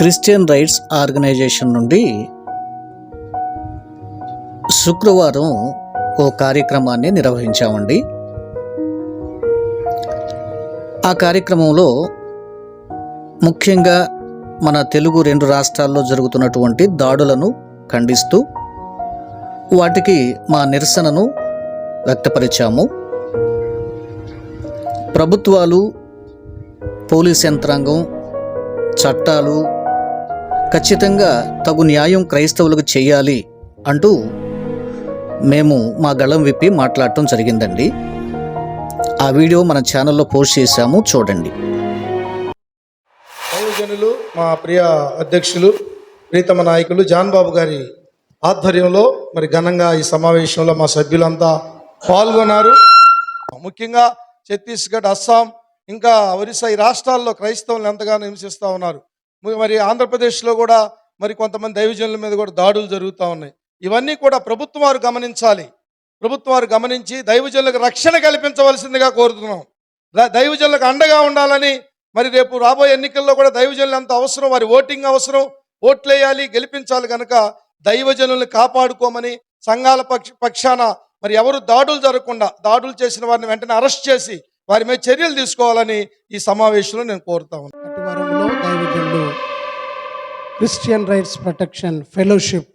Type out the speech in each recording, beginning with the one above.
Christian rights organisation నుండి శుక్రవారం ఓ కార్యక్రమాన్ని నిర్వహించామండి. ఆ కార్యక్రమంలో ముఖ్యంగా మన తెలుగు రెండు రాష్ట్రాల్లో జరుగుతున్నటువంటి దాడులను ఖండిస్తూ వాటికి మా నిరసనను వ్యక్తపరిచాము. ప్రభుత్వాలు పోలీస్ యంత్రాంగం చట్టాలు ఖచ్చితంగా తగు న్యాయం క్రైస్తవులకు చేయాలి అంటూ మేము మా గళం విప్పి మాట్లాడటం జరిగిందండి. ఆ వీడియో మన ఛానల్లో పోస్ట్ చేశాము చూడండి. దైవజనులు మా ప్రియ అధ్యక్షులు ప్రీతమ నాయకులు జాన్ బాబు గారి ఆధ్వర్యంలో మరి ఘనంగా ఈ సమావేశంలో మా సభ్యులంతా పాల్గొన్నారు. ముఖ్యంగా ఛత్తీస్గఢ్ అస్సాం ఇంకా ఒరిస్సా ఈ రాష్ట్రాల్లో క్రైస్తవులను ఎంతగానో హింసిస్తూ ఉన్నారు. మరి ఆంధ్రప్రదేశ్లో కూడా మరి కొంతమంది దైవజనుల మీద కూడా దాడులు జరుగుతూ ఉన్నాయి. ఇవన్నీ కూడా ప్రభుత్వం వారు గమనించాలి. ప్రభుత్వం వారు గమనించి దైవజనులకు రక్షణ కల్పించవలసిందిగా కోరుతున్నాం. దైవజనులకు అండగా ఉండాలని మరి రేపు రాబోయే ఎన్నికల్లో కూడా దైవజనులు ఎంత అవసరం వారి ఓటింగ్ అవసరం ఓట్లేయాలి గెలిపించాలి కనుక దైవజనుల్ని కాపాడుకోమని సంఘాల పక్ష పక్షాన మరి ఎవరు దాడులు జరగకుండా దాడులు చేసిన వారిని వెంటనే అరెస్ట్ చేసి వారి మీద చర్యలు తీసుకోవాలని ఈ సమావేశంలో నేను కోరుతా ఉన్నాను. అటు క్రిస్టియన్ రైట్స్ ప్రొటెక్షన్ ఫెలోషిప్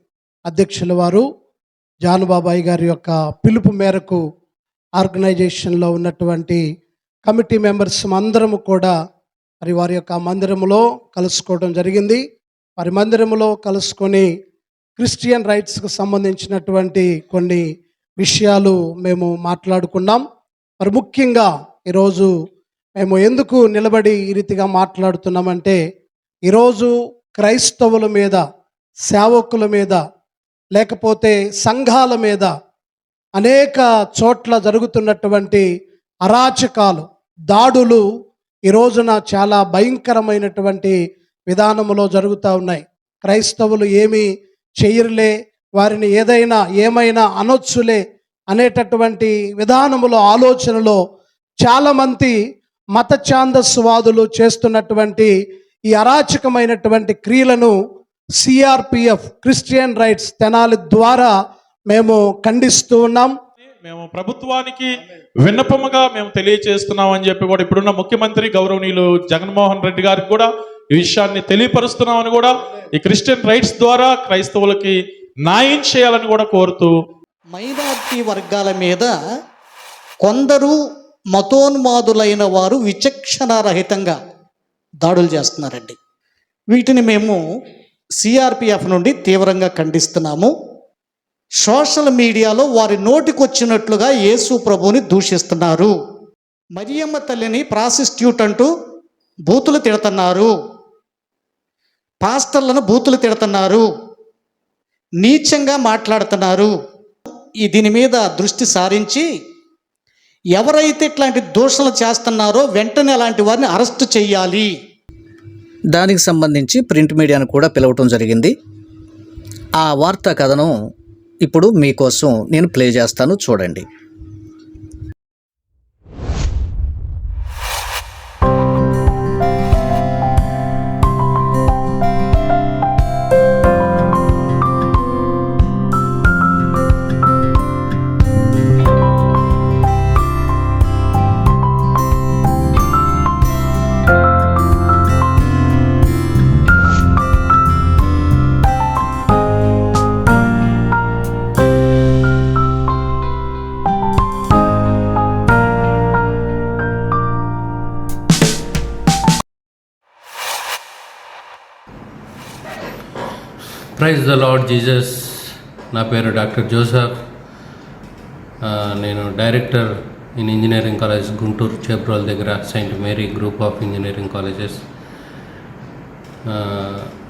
అధ్యక్షుల వారు జానుబాబాయి గారి యొక్క పిలుపు మేరకు ఆర్గనైజేషన్లో ఉన్నటువంటి కమిటీ మెంబర్స్ అందరము కూడా మరి వారి యొక్క మందిరములో కలుసుకోవడం జరిగింది. వారి మందిరములో కలుసుకొని క్రిస్టియన్ రైట్స్కు సంబంధించినటువంటి కొన్ని విషయాలు మేము మాట్లాడుకున్నాం. మరి ముఖ్యంగా ఈరోజు మేము ఎందుకు నిలబడి ఈ రీతిగా మాట్లాడుతున్నామంటే ఈరోజు క్రైస్తవుల మీద సేవకుల మీద లేకపోతే సంఘాల మీద అనేక చోట్ల జరుగుతున్నటువంటి అరాచకాలు దాడులు ఈ రోజున చాలా భయంకరమైనటువంటి విధానములో జరుగుతూ ఉన్నాయి. క్రైస్తవులు ఏమీ చేయరులే వారిని ఏదైనా ఏమైనా అనొచ్చులే అనేటటువంటి విధానములో ఆలోచనలో చాలామంది మత ఛాందస్వాదులు చేస్తున్నటువంటి ఈ అరాచకమైనటువంటి క్రియలను సిఆర్పిఎఫ్ క్రిస్టియన్ రైట్స్ తెనాలి ద్వారా మేము ఖండిస్తూ ఉన్నాం. మేము ప్రభుత్వానికి విన్నపముగా మేము తెలియచేస్తున్నాం అని చెప్పి కూడా ఇప్పుడున్న ముఖ్యమంత్రి గౌరవనీయులు జగన్మోహన్ రెడ్డి గారికి కూడా ఈ విషయాన్ని తెలియపరుస్తున్నామని కూడా ఈ క్రిస్టియన్ రైట్స్ ద్వారా క్రైస్తవులకి న్యాయం చేయాలని కూడా కోరుతూ మైనార్టీ వర్గాల మీద కొందరు మతోన్మాదులైన వారు విచక్షణారహితంగా దాడులు చేస్తున్నారండి. వీటిని మేము సిఆర్పిఎఫ్ నుండి తీవ్రంగా ఖండిస్తున్నాము. సోషల్ మీడియాలో వారి నోటికొచ్చినట్లుగా యేసు ప్రభుని దూషిస్తున్నారు. మరియమ్మ తల్లిని ప్రాసిస్ట్యూట్ అంటూ బూతులు తిడుతున్నారు. పాస్టర్లను బూతులు తిడుతున్నారు. నీచంగా మాట్లాడుతున్నారు. ఈ దీని మీద దృష్టి సారించి ఎవరైతే ఇట్లాంటి దూషణలు చేస్తున్నారో వెంటనే అలాంటి వారిని అరెస్ట్ చేయాలి. దానికి సంబంధించి ప్రింట్ మీడియాను కూడా పిలవటం జరిగింది. ఆ వార్తా కథను ఇప్పుడు మీకోసం నేను ప్లే చేస్తాను చూడండి. ప్రైజ్ ద లార్డ్ జీజస్ నా పేరు డాక్టర్ జోసఫ్. నేను director in engineering college Guntur Cheprol దగ్గర saint Mary group of engineering colleges.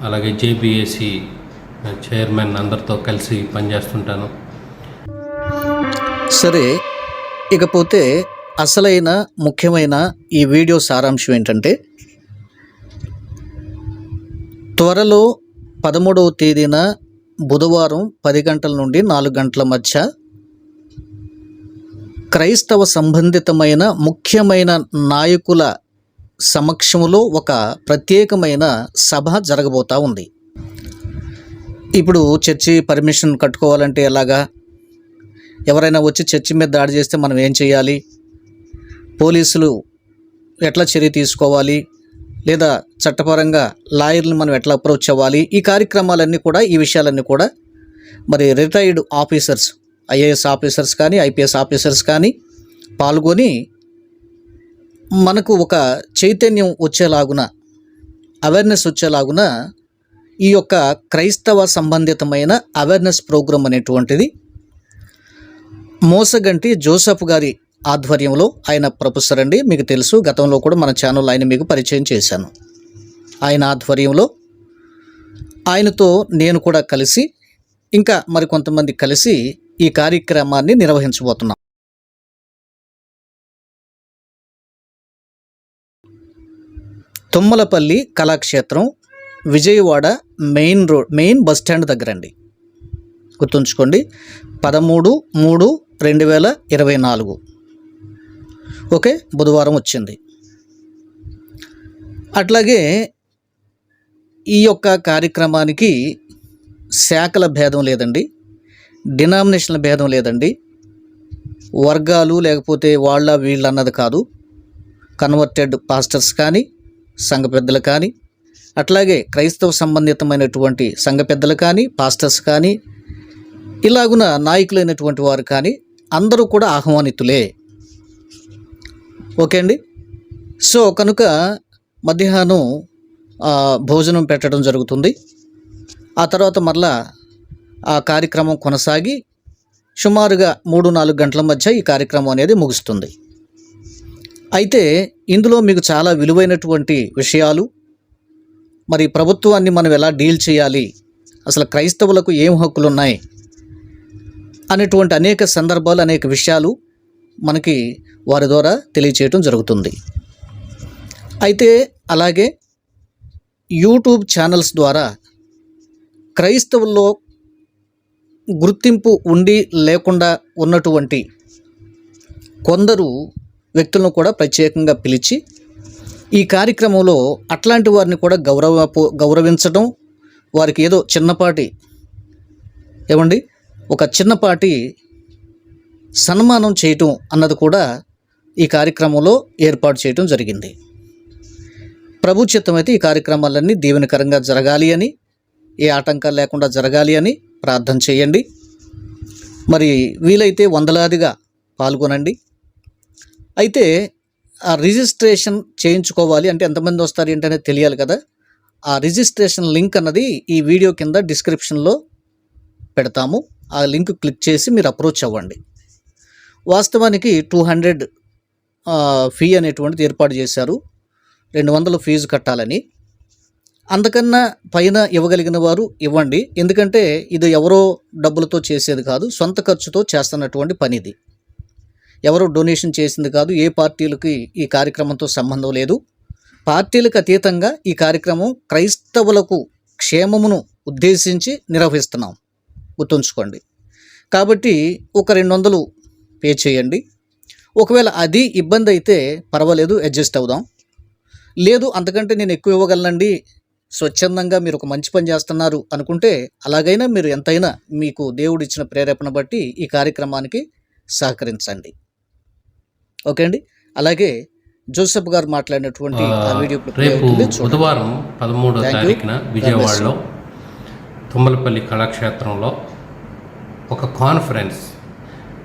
అలాగే జేబిఎస్సి చైర్మన్ అందరితో కలిసి పనిచేస్తుంటాను. సరే ఇకపోతే అసలైన ముఖ్యమైన ఈ వీడియో సారాంశం ఏంటంటే త్వరలో పదమూడవ తేదీన బుధవారం పది గంటల నుండి నాలుగు గంటల మధ్య క్రైస్తవ సంబంధితమైన ముఖ్యమైన నాయకుల సమక్షంలో ఒక ప్రత్యేకమైన సభ జరగబోతా ఉంది. ఇప్పుడు చర్చి పర్మిషన్ కట్టుకోవాలంటే ఎలాగా? ఎవరైనా వచ్చి చర్చి మీద దాడి చేస్తే మనం ఏం చేయాలి? పోలీసులు ఎట్లా చర్య తీసుకోవాలి? లేదా చట్టపరంగా లాయర్ని మనం ఎట్లా అప్రోచ్ అవ్వాలి? ఈ కార్యక్రమాలన్నీ కూడా ఈ విషయాలన్నీ కూడా మరి రిటైర్డ్ ఆఫీసర్స్ ఐఏఎస్ ఆఫీసర్స్ కానీ ఐపీఎస్ ఆఫీసర్స్ కానీ పాల్గొని మనకు ఒక చైతన్యం వచ్చేలాగున అవేర్నెస్ వచ్చేలాగున ఈ యొక్క క్రైస్తవ సంబంధితమైన అవేర్నెస్ ప్రోగ్రాం అనేటువంటిది మోసగంటి జోసఫ్ గారి ఆధ్వర్యంలో ఆయన ప్రొఫెసర్ అండి. మీకు తెలుసు గతంలో కూడా మన ఛానల్ ఆయన మీకు పరిచయం చేశాను. ఆయన ఆధ్వర్యంలో ఆయనతో నేను కూడా కలిసి ఇంకా మరికొంతమంది కలిసి ఈ కార్యక్రమాన్ని నిర్వహించబోతున్నాం. Tummalapalli Kalakshetram Vijayawada main road main bus stand దగ్గర అండి గుర్తుంచుకోండి పదమూడు మూడు రెండు వేల ఇరవై నాలుగు. ఓకే బుధవారం వచ్చింది. అట్లాగే ఈ యొక్క కార్యక్రమానికి శాఖల భేదం లేదండి. డినామినేషన్ల భేదం లేదండి. వర్గాలు లేకపోతే వాళ్ళ వీళ్ళ అన్నది కాదు. కన్వర్టెడ్ పాస్టర్స్ కానీ సంఘ పెద్దలు కానీ అట్లాగే క్రైస్తవ సంబంధితమైనటువంటి సంఘ పెద్దలు కానీ పాస్టర్స్ కానీ ఇలాగున నాయకులైనటువంటి వారు కానీ అందరూ కూడా ఆహ్వానితులే. ఓకే అండి. సో కనుక మధ్యాహ్నం భోజనం పెట్టడం జరుగుతుంది. ఆ తర్వాత మరలా ఆ కార్యక్రమం కొనసాగి సుమారుగా మూడు నాలుగు గంటల మధ్య ఈ కార్యక్రమం అనేది ముగుస్తుంది. అయితే ఇందులో మీకు చాలా విలువైనటువంటి విషయాలు మరి ప్రభుత్వాన్ని మనం ఎలా డీల్ చేయాలి అసలు క్రైస్తవులకు ఏం హక్కులు ఉన్నాయి అనేటువంటి అనేక సందర్భాలు అనేక విషయాలు మనకి వారి ద్వారా తెలియచేయటం జరుగుతుంది. అయితే అలాగే యూట్యూబ్ ఛానల్స్ ద్వారా క్రైస్తవుల్లో గుర్తింపు ఉండి లేకుండా ఉన్నటువంటి కొందరు వ్యక్తులను కూడా ప్రత్యేకంగా పిలిచి ఈ కార్యక్రమంలో అట్లాంటి వారిని కూడా గౌరవ గౌరవించడం వారికి ఏదో చిన్నపాటి ఏమండి? ఒక చిన్నపాటి సన్మానం చేయటం అన్నది కూడా ఈ కార్యక్రమంలో ఏర్పాటు చేయటం జరిగింది. ప్రభు చిత్తమైతే ఈ కార్యక్రమాలన్నీ దీవెనకరంగా జరగాలి అని ఏ ఆటంకాలు లేకుండా జరగాలి అని ప్రార్థన చేయండి. మరి వీలైతే వందలాదిగా పాల్గొనండి. అయితే ఆ రిజిస్ట్రేషన్ చేయించుకోవాలి అంటే ఎంతమంది వస్తారు ఏంటనేది తెలియాలి కదా. ఆ రిజిస్ట్రేషన్ లింక్ అన్నది ఈ వీడియో కింద డిస్క్రిప్షన్లో పెడతాము. ఆ లింక్ క్లిక్ చేసి మీరు అప్రోచ్ అవ్వండి. వాస్తవానికి టూ హండ్రెడ్ ఫీ అనేటువంటిది ఏర్పాటు చేశారు. రెండు వందలు ఫీజు కట్టాలని. అంతకన్నా పైన ఇవ్వగలిగిన వారు ఇవ్వండి. ఎందుకంటే ఇది ఎవరో డబ్బులతో చేసేది కాదు సొంత ఖర్చుతో చేస్తున్నటువంటి పని ఇది ఎవరు డొనేషన్ చేసింది కాదు ఏ పార్టీలకి ఈ కార్యక్రమంతో సంబంధం లేదు. పార్టీలకు అతీతంగా ఈ కార్యక్రమం క్రైస్తవులకు క్షేమమును ఉద్దేశించి నిర్వహిస్తున్నాం. గుర్తుంచుకోండి. కాబట్టి ఒక రెండు వందలు పే చేయండి. ఒకవేళ అది ఇబ్బంది అయితే పర్వాలేదు అడ్జస్ట్ అవుదాం. లేదు అంతకంటే నేను ఎక్కువ ఇవ్వగలనండి. స్వచ్ఛందంగా మీరు ఒక మంచి పని చేస్తున్నారు అనుకుంటే అలాగైనా మీరు ఎంతైనా మీకు దేవుడు ఇచ్చిన ప్రేరేపణ బట్టి ఈ కార్యక్రమానికి సహకరించండి. ఓకే అండి? అలాగే జోసెఫ్ గారు మాట్లాడినటువంటి ఆ వీడియో రేపు. బుధవారం పదమూడో. తారీఖున విజయవాడలో తుమ్మలపల్లి కళాక్షేత్రంలో ఒక కాన్ఫరెన్స్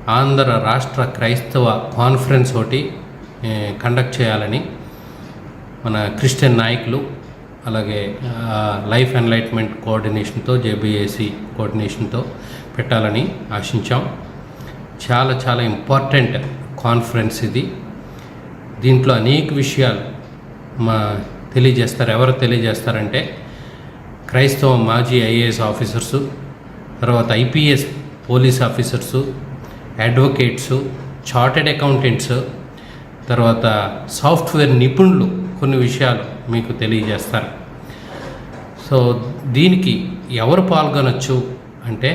ఆంధ్ర రాష్ట్ర క్రైస్తవ కాన్ఫరెన్స్ ఒకటి కండక్ట్ చేయాలని మన క్రిస్టియన్ నాయకులు అలాగే లైఫ్ ఎన్లైట్మెంట్ కోఆర్డినేషన్తో జేబీఏసీ కోఆర్డినేషన్తో పెట్టాలని ఆశించాం. చాలా చాలా ఇంపార్టెంట్ కాన్ఫరెన్స్ ఇది. దీంట్లో అనేక విషయాలు మా తెలియజేస్తారు. ఎవరు తెలియజేస్తారంటే క్రైస్తవ మాజీ ఐఏఎస్ ఆఫీసర్సు తర్వాత IPS police officers advocates chartered accountants తర్వాత సాఫ్ట్వేర్ నిపుణులు కొన్ని విషయాలు మీకు తెలియజేస్తారు. సో దీనికి ఎవరు పాల్గొనొచ్చు అంటే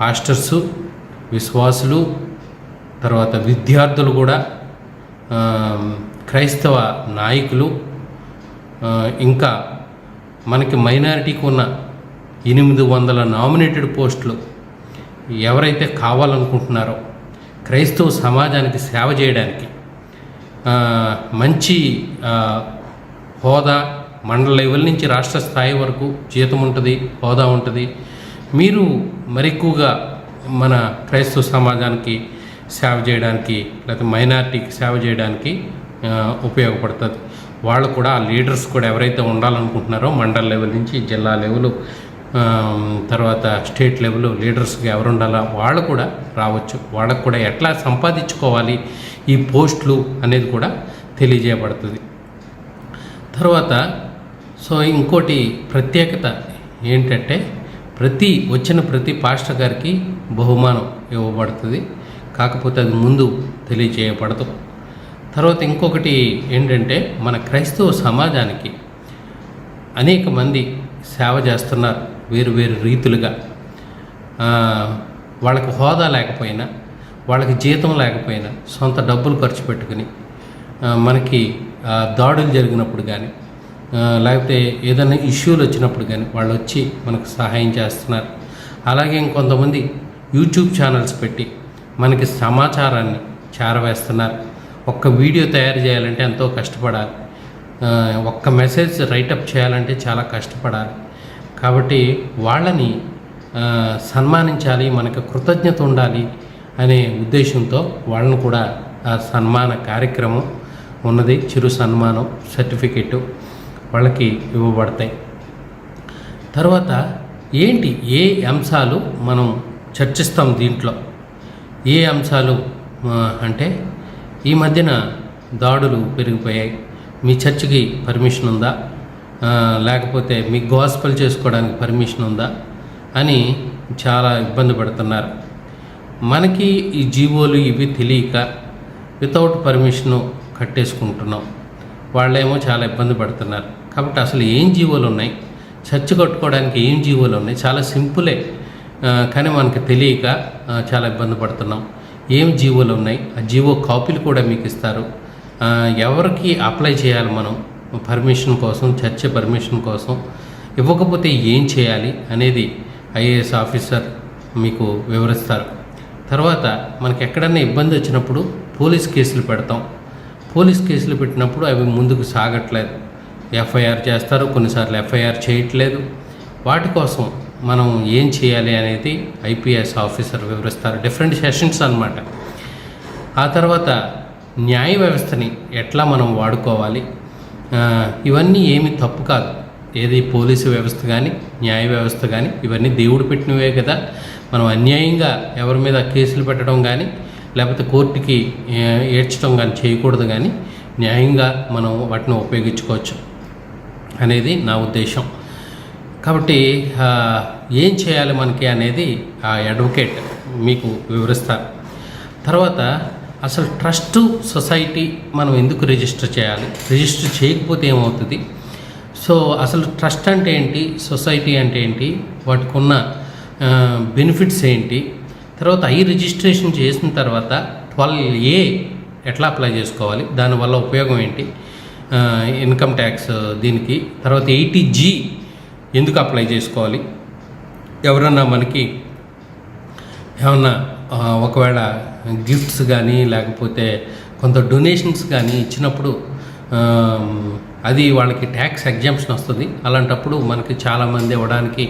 పాస్టర్సు విశ్వాసులు తర్వాత విద్యార్థులు కూడా క్రైస్తవ నాయకులు ఇంకా మనకి మైనారిటీకి ఉన్న ఎనిమిది వందల నామినేటెడ్ పోస్టులు ఎవరైతే కావాలనుకుంటున్నారో క్రైస్తవ సమాజానికి సేవ చేయడానికి మంచి హోదా మండల లెవెల్ నుంచి రాష్ట్ర స్థాయి వరకు జీతం ఉంటుంది హోదా ఉంటుంది. మీరు మరెక్కువగా మన క్రైస్తవ సమాజానికి సేవ చేయడానికి లేకపోతే మైనారిటీకి సేవ చేయడానికి ఉపయోగపడుతుంది. వాళ్ళు కూడా ఆ లీడర్స్ కూడా ఎవరైతే ఉండాలనుకుంటున్నారో మండల లెవెల్ నుంచి జిల్లా లెవెల్ తర్వాత స్టేట్ లెవెల్ లీడర్స్గా ఎవరు ఉండాలా వాళ్ళు కూడా రావచ్చు. వాళ్ళకు కూడా ఎట్లా సంపాదించుకోవాలి ఈ పోస్టులు అనేది కూడా తెలియజేయబడుతుంది. తర్వాత సో ఇంకోటి ప్రత్యేకత ఏంటంటే ప్రతి వచ్చిన ప్రతి పాస్టర్ గారికి బహుమానం ఇవ్వబడుతుంది. కాకపోతే అది ముందు తెలియజేయబడదు. తర్వాత ఇంకొకటి ఏంటంటే మన క్రైస్తవ సమాజానికి అనేక మంది సేవ చేస్తున్నారు. వేరు వేరు రీతులుగా. వాళ్ళకి హోదా లేకపోయినా వాళ్ళకి జీతం లేకపోయినా సొంత డబ్బులు ఖర్చు పెట్టుకుని మనకి దాడులు జరిగినప్పుడు కానీ లేకపోతే ఏదైనా ఇష్యూలు వచ్చినప్పుడు కానీ వాళ్ళు వచ్చి మనకు సహాయం చేస్తున్నారు. అలాగే ఇంకొంతమంది యూట్యూబ్ ఛానల్స్ పెట్టి మనకి సమాచారాన్ని చేరవేస్తున్నారు. ఒక్క వీడియో తయారు చేయాలంటే ఎంతో కష్టపడాలి. ఒక్క మెసేజ్ రైటప్ చేయాలంటే చాలా కష్టపడాలి. కాబట్టి వాళ్ళని సన్మానించాలి మనకు కృతజ్ఞత ఉండాలి అనే ఉద్దేశంతో వాళ్ళను కూడా ఆ సన్మాన కార్యక్రమం ఉన్నది. చిరు సన్మానం సర్టిఫికెట్ వాళ్ళకి ఇవ్వబడతాయి. తర్వాత ఏంటి ఏ అంశాలు మనం చర్చిస్తాం దీంట్లో? ఏ అంశాలు అంటే ఈ మధ్యన దాడులు పెరిగిపోయాయి. మీ చర్చికి పర్మిషన్ ఉందా? లేకపోతే మీ గోస్పల్ చేసుకోవడానికి పర్మిషన్ ఉందా అని చాలా ఇబ్బంది పడుతున్నారు. మనకి ఈ జీవోలు ఇవి తెలియక వితౌట్ పర్మిషను కట్టేసుకుంటున్నాం. వాళ్ళేమో చాలా ఇబ్బంది పడుతున్నారు. కాబట్టి అసలు ఏం జీవోలు ఉన్నాయి? చర్చ కట్టుకోవడానికి ఏం జీవోలు ఉన్నాయి? చాలా సింపులే. కానీ మనకి తెలియక చాలా ఇబ్బంది పడుతున్నాం. ఏం జీవోలు ఉన్నాయి? ఆ జీవో కాపీలు కూడా మీకు ఇస్తారు. ఎవరికి అప్లై చేయాలి మనం? పర్మిషన్ కోసం చర్చ పర్మిషన్ కోసం ఇవ్వకపోతే ఏం చేయాలి అనేది ఐఏఎస్ ఆఫీసర్ మీకు వివరిస్తారు. తర్వాత మనకి ఎక్కడన్నా ఇబ్బంది వచ్చినప్పుడు పోలీస్ కేసులు పెడతాం. పోలీస్ కేసులు పెట్టినప్పుడు అవి ముందుకు సాగట్లేదు. ఎఫ్ఐఆర్ చేస్తారు కొన్నిసార్లు ఎఫ్ఐఆర్ చేయట్లేదు. వాటి కోసం మనం ఏం చేయాలి అనేది ఐపీఎస్ ఆఫీసర్ వివరిస్తారు. డిఫరెంట్ సెషన్స్ అనమాట ఆ తర్వాత న్యాయ వ్యవస్థని ఎట్లా మనం వాడుకోవాలి? ఇవన్నీ ఏమి తప్పు కాదు. ఏది పోలీసు వ్యవస్థ కానీ న్యాయ వ్యవస్థ కానీ ఇవన్నీ దేవుడు పెట్టినవే కదా. మనం అన్యాయంగా ఎవరి మీద కేసులు పెట్టడం కానీ లేకపోతే కోర్టుకి ఏడ్చడం కానీ చేయకూడదు కానీ న్యాయంగా మనం వాటిని ఉపయోగించుకోవచ్చు అనేది నా ఉద్దేశం. కాబట్టి ఏం చేయాలి మనకి అనేది ఆ అడ్వకేట్ మీకు వివరిస్తారు తర్వాత అసలు ట్రస్ట్ సొసైటీ మనం ఎందుకు రిజిస్టర్ చేయాలి? రిజిస్టర్ చేయకపోతే ఏమవుతుంది? సో అసలు ట్రస్ట్ అంటే ఏంటి? సొసైటీ అంటే ఏంటి? వాటికి ఉన్న బెనిఫిట్స్ ఏంటి? తర్వాత ఐ రిజిస్ట్రేషన్ చేసిన తర్వాత ట్వెల్వ్ ఏ ఎట్లా అప్లై చేసుకోవాలి? దానివల్ల ఉపయోగం ఏంటి? ఇన్కమ్ ట్యాక్స్ దీనికి. తర్వాత ఎయిటీ జీ ఎందుకు అప్లై చేసుకోవాలి? ఎవరన్నా మనకి ఏమన్నా ఒకవేళ గిఫ్ట్స్ కానీ లేకపోతే కొంత డొనేషన్స్ కానీ ఇచ్చినప్పుడు అది వాళ్ళకి ట్యాక్స్ ఎగ్జామ్షన్ వస్తుంది. అలాంటప్పుడు మనకి చాలామంది ఇవ్వడానికి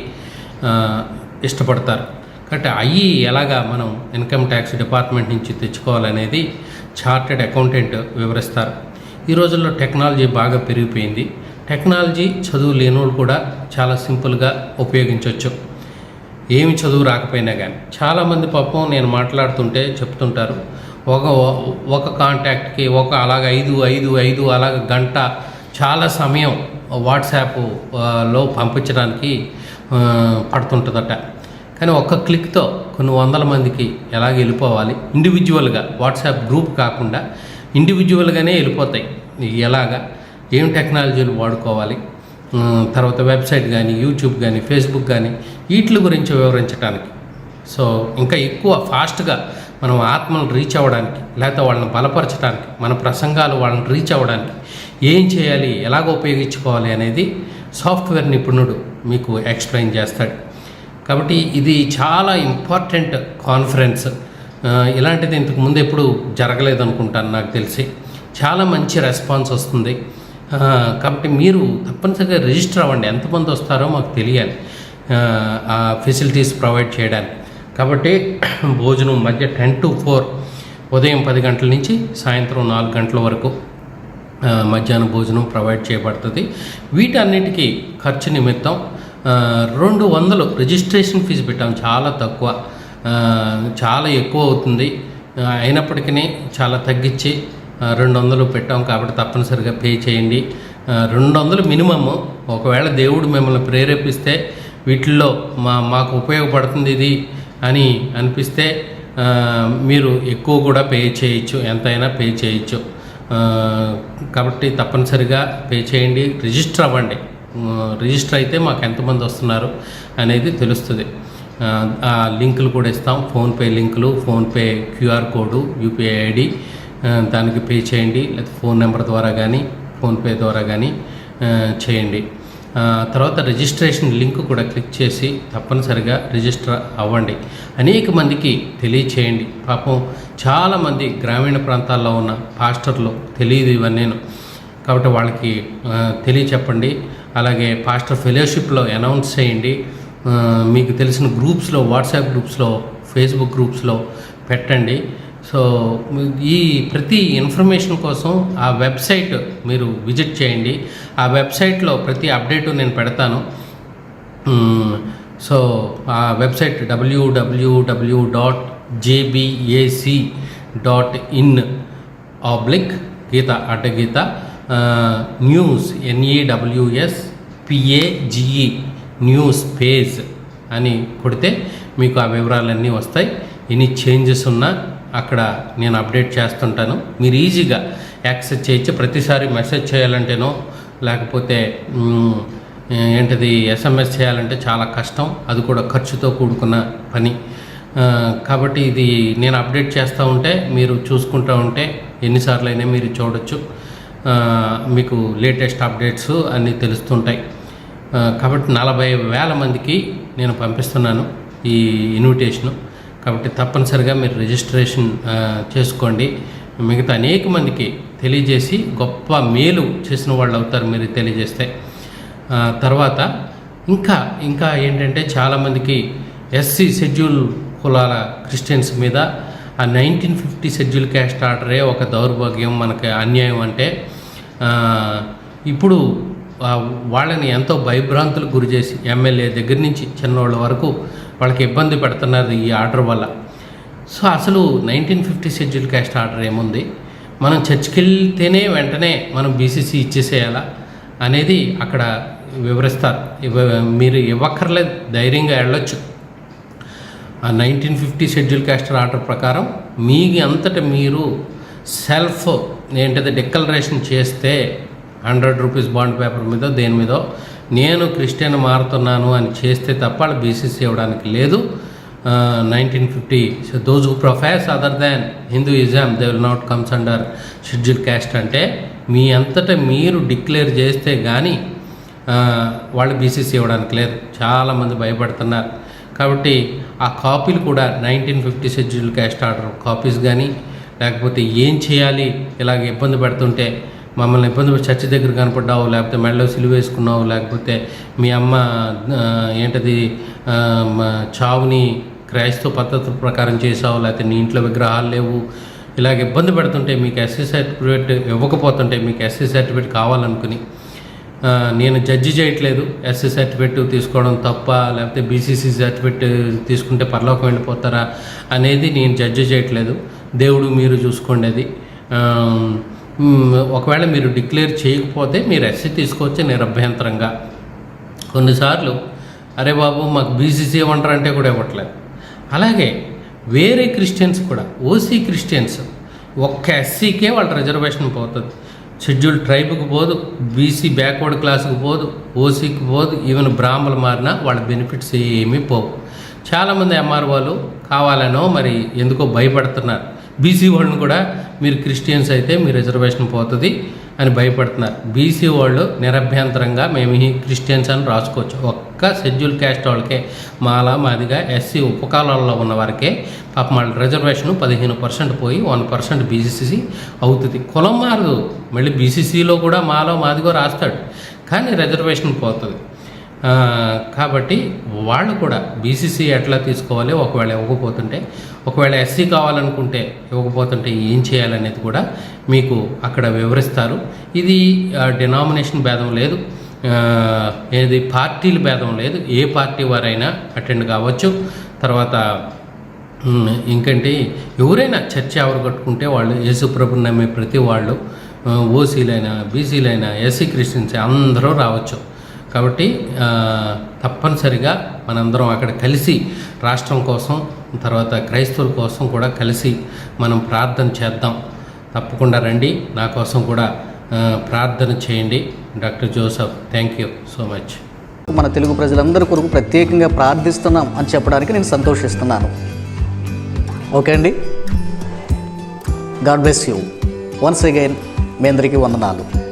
ఇష్టపడతారు. కాబట్టి అవి ఎలాగా మనం ఇన్కమ్ ట్యాక్స్ డిపార్ట్మెంట్ నుంచి తెచ్చుకోవాలనేది చార్టెడ్ అకౌంటెంట్ వివరిస్తారు. ఈ రోజుల్లో టెక్నాలజీ బాగా పెరిగిపోయింది. టెక్నాలజీ చదువు లేనోళ్ళు కూడా చాలా సింపుల్గా ఉపయోగించవచ్చు ఏమి చదువు రాకపోయినా కానీ చాలామంది పాపం నేను మాట్లాడుతుంటే చెప్తుంటారు ఒక ఒక కాంటాక్ట్కి ఒక అలాగ ఐదు ఐదు ఐదు అలాగ గంట చాలా సమయం వాట్సాప్లో పంపించడానికి పడుతుంటుందట. కానీ ఒక్క క్లిక్తో కొన్ని వందల మందికి ఎలాగ వెళ్ళిపోవాలి? ఇండివిజువల్గా వాట్సాప్ గ్రూప్ కాకుండా ఇండివిజువల్గానే వెళ్ళిపోతాయి. ఎలాగా? ఏం టెక్నాలజీలు వాడుకోవాలి? తర్వాత వెబ్సైట్ కానీ యూట్యూబ్ కానీ ఫేస్బుక్ కానీ వీటి గురించి వివరించడానికి సో ఇంకా ఎక్కువ ఫాస్ట్గా మనం ఆత్మను రీచ్ అవ్వడానికి లేకపోతే వాళ్ళని బలపరచడానికి మన ప్రసంగాలు వాళ్ళని రీచ్ అవ్వడానికి ఏం చేయాలి ఎలాగ ఉపయోగించుకోవాలి అనేది సాఫ్ట్వేర్ నిపుణుడు మీకు ఎక్స్ప్లెయిన్ చేస్తాడు. కాబట్టి ఇది చాలా ఇంపార్టెంట్ కాన్ఫరెన్స్. ఇలాంటిది ఇంతకు ముందు ఎప్పుడు జరగలేదు అనుకుంటాను నాకు తెలిసి. చాలా మంచి రెస్పాన్స్ వస్తుంది. కాబట్టి మీరు తప్పనిసరిగా రిజిస్టర్ అవ్వండి. ఎంతమంది వస్తారో మాకు తెలియాలి. ఆ, ఫెసిలిటీస్ ప్రొవైడ్ చేయడానికి. కాబట్టి భోజనం మధ్య టెన్ టు ఫోర్ ఉదయం పది గంటల నుంచి సాయంత్రం నాలుగు గంటల వరకు మధ్యాహ్న భోజనం ప్రొవైడ్ చేయబడుతుంది. వీటన్నిటికీ ఖర్చు నిమిత్తం రెండు వందలు రిజిస్ట్రేషన్ ఫీజు పెట్టాం. చాలా తక్కువ. చాలా ఎక్కువ అవుతుంది. అయినప్పటికీ చాలా తగ్గించి రెండు వందలు పెట్టాం కాబట్టి తప్పనిసరిగా పే చేయండి. రెండు వందలు మినిమమ్. ఒకవేళ దేవుడు మిమ్మల్ని ప్రేరేపిస్తే వీటిల్లో మా మాకు ఉపయోగపడుతుంది ఇది అని అనిపిస్తే మీరు ఎక్కువ కూడా పే చేయొచ్చు ఎంతైనా పే చేయొచ్చు. కాబట్టి తప్పనిసరిగా పే చేయండి. రిజిస్టర్ అవ్వండి. రిజిస్టర్ అయితే మాకు ఎంతమంది వస్తున్నారు అనేది తెలుస్తుంది. ఆ, లింకులు కూడా ఇస్తాం. ఫోన్పే లింకులు PhonePe QR code UPI ID. దానికి పే చేయండి లేదా ఫోన్ నెంబర్ ద్వారా కానీ ఫోన్పే ద్వారా కానీ చేయండి. తర్వాత రిజిస్ట్రేషన్ లింక్ కూడా క్లిక్ చేసి తప్పనిసరిగా రిజిస్టర్ అవ్వండి. అనేక మందికి తెలియచేయండి. పాపం చాలామంది గ్రామీణ ప్రాంతాల్లో ఉన్న పాస్టర్లు తెలియదు ఇవన్నీను కాబట్టి వాళ్ళకి తెలియచెప్పండి. అలాగే పాస్టర్ ఫెలోషిప్లో అనౌన్స్ చేయండి. మీకు తెలిసిన గ్రూప్స్లో వాట్సాప్ గ్రూప్స్లో ఫేస్బుక్ గ్రూప్స్లో పెట్టండి. సో ఈ ప్రతి ఇన్ఫర్మేషన్ కోసం ఆ వెబ్సైట్ మీరు విజిట్ చేయండి. ఆ వెబ్సైట్లో ప్రతి అప్డేటు నేను పెడతాను. సో ఆ website WWW dot JBAC dot in oblique గీత అడ్డగీత గీత news N E W S P A G E news page అని కొడితే మీకు ఆ వివరాలన్నీ వస్తాయి. ఎన్ని చేంజెస్ ఉన్నా అక్కడ నేను అప్డేట్ చేస్తుంటాను. మీరు ఈజీగా యాక్సెస్ చేయొచ్చు ప్రతిసారి మెసేజ్ చేయాలంటేనో లేకపోతే ఏంటిది ఎస్ఎంఎస్ చేయాలంటే చాలా కష్టం. అది కూడా ఖర్చుతో కూడుకున్న పని. కాబట్టి ఇది నేను అప్డేట్ చేస్తూ ఉంటే మీరు చూసుకుంటూ ఉంటే ఎన్నిసార్లు అయినా మీరు చూడొచ్చు. మీకు లేటెస్ట్ అప్డేట్స్ అన్నీ తెలుస్తుంటాయి. కాబట్టి నలభై వేల మందికి నేను పంపిస్తున్నాను ఈ ఇన్విటేషను. కాబట్టి తప్పనిసరిగా మీరు రిజిస్ట్రేషన్ చేసుకోండి. మిగతా అనేక మందికి తెలియజేసి గొప్ప మేలు చేసిన వాళ్ళు అవుతారు మీరు తెలియజేస్తే. తర్వాత ఇంకా ఇంకా ఏంటంటే చాలామందికి ఎస్సీ షెడ్యూల్ కులాల క్రిస్టియన్స్ మీద ఆ నైన్టీన్ ఫిఫ్టీ షెడ్యూల్ క్యాస్ట్ ఆర్డరే ఒక దౌర్భాగ్యం మనకి అన్యాయం అంటే ఇప్పుడు వాళ్ళని ఎంతో భయభ్రాంతులకు గురి చేసి ఎమ్మెల్యే దగ్గర నుంచి చిన్నోళ్ళ వరకు వాళ్ళకి ఇబ్బంది పెడుతున్నారు ఈ ఆర్డర్ వల్ల. సో అసలు nineteen fifty schedule caste order ఏముంది? మనం చర్చికి వెళ్తేనే వెంటనే మనం బీసీసీ ఇచ్చేసేయాలా అనేది అక్కడ వివరిస్తారు. ఇవ్వ మీరు ఇవ్వక్కర్లేదు ధైర్యంగా వెళ్ళొచ్చు. ఆ nineteen fifty schedule caste order ప్రకారం మీ అంతట మీరు సెల్ఫ్ ఏంటిది డిక్లరేషన్ చేస్తే హండ్రెడ్ రూపీస్ బాండ్ పేపర్ మీద దేని మీదో నేను క్రిస్టియన్ మారుతున్నాను అని చేస్తే తప్ప వాళ్ళు బీసీసీ ఇవ్వడానికి లేదు. Nineteen fifty those who profess other than Hinduism they will not comes under schedule caste అంటే మీ అంతటా మీరు డిక్లేర్ చేస్తే కానీ వాళ్ళు బీసీసీ ఇవ్వడానికి లేదు. చాలామంది భయపడుతున్నారు. కాబట్టి ఆ కాపీలు కూడా nineteen fifty schedule caste order copies కానీ లేకపోతే ఏం చేయాలి ఇలాగ ఇబ్బంది పెడుతుంటే మమ్మల్ని ఇబ్బంది పెట్టి చర్చి దగ్గర కనపడ్డావు లేకపోతే మెడలో సిలువ వేసుకున్నావు లేకపోతే మీ అమ్మ ఏంటది చావుని క్రైస్తవ పద్ధతుల ప్రకారం చేసావు లేకపోతే నీ ఇంట్లో విగ్రహాలు లేవు. ఇలాగ ఇబ్బంది పెడుతుంటే మీకు ఎస్సీ సర్టిఫికేట్ ఇవ్వకపోతుంటే మీకు ఎస్సీ సర్టిఫికేట్ కావాలనుకుని నేను జడ్జి చేయట్లేదు. ఎస్సీ సర్టిఫికేట్ తీసుకోవడం తప్ప లేకపోతే బీసీసీ సర్టిఫికేట్ తీసుకుంటే పరలోకం వెళ్ళిపోతారా అనేది నేను జడ్జి చేయట్లేదు. దేవుడు మీరు చూసుకోండి అది. ఒకవేళ మీరు డిక్లేర్ చేయకపోతే మీరు ఎస్సీ తీసుకోవచ్చు నిరభ్యంతరంగా. కొన్నిసార్లు అరే బాబు మాకు బీసీసీ అంటే కూడా ఇవ్వట్లేదు. అలాగే వేరే క్రిస్టియన్స్ కూడా ఓసీ క్రిస్టియన్స్ ఒక్క ఎస్సీకే వాళ్ళ రిజర్వేషన్ పోతుంది. షెడ్యూల్ ట్రైబ్కి పోదు బీసీ బ్యాక్వర్డ్ క్లాస్కి పోదు ఓసీకి పోదు ఈవెన్ బ్రాహ్మలు మారినా వాళ్ళ బెనిఫిట్స్ ఏమీ పోవు. చాలామంది ఎంఆర్ఓలు కావాలనో మరి ఎందుకో భయపడుతున్నారు. బీసీ వాళ్ళని కూడా మీరు క్రిస్టియన్స్ అయితే మీ రిజర్వేషన్ పోతుంది అని భయపడుతున్నారు. బీసీ వాళ్ళు నిరభ్యంతరంగా మేము ఈ క్రిస్టియన్స్ అని రాసుకోవచ్చు. ఒక్క షెడ్యూల్ క్యాస్ట్ వాళ్ళకే మాలా మాదిగా ఎస్సీ ఉపకాలాల్లో ఉన్న వారికే పాప వాళ్ళ రిజర్వేషన్ పదిహేను పర్సెంట్ పోయి వన్ పర్సెంట్ బీసీసీ అవుతుంది. కులం మారదు మళ్ళీ బీసీసీలో కూడా మాలో మాదిగో రాస్తాడు. కానీ రిజర్వేషన్ పోతుంది. కాబట్టి వాళ్ళు కూడా బీసీసీ ఎట్లా తీసుకోవాలి ఒకవేళ ఇవ్వకపోతుంటే ఒకవేళ ఎస్సీ కావాలనుకుంటే ఇవ్వకపోతుంటే ఏం చేయాలనేది కూడా మీకు అక్కడ వివరిస్తారు. ఇది డినామినేషన్ భేదం లేదు. ఏది పార్టీల భేదం లేదు. ఏ పార్టీ వారైనా అటెండ్ కావచ్చు. తర్వాత ఇంకంటే ఎవరైనా చర్చ ఎవరు కట్టుకుంటే వాళ్ళు యేసుప్రభుని నమ్మే ప్రతి వాళ్ళు ఓసీలైనా బీసీలైనా ఎస్సీ క్రిస్టియన్స్ అందరూ రావచ్చు. కాబట్టి తప్పనిసరిగా మనందరం అక్కడ కలిసి రాష్ట్రం కోసం తర్వాత క్రైస్తవుల కోసం కూడా కలిసి మనం ప్రార్థన చేద్దాం. తప్పకుండా రండి. నా కోసం కూడా ప్రార్థన చేయండి. Doctor Joseph thank you so much. మన తెలుగు ప్రజలందరి కొరకు ప్రత్యేకంగా ప్రార్థిస్తున్నాం అని చెప్పడానికి నేను సంతోషిస్తున్నాను. ఓకే అండి? God bless you. Once again మీ అందరికీ వందనాలు.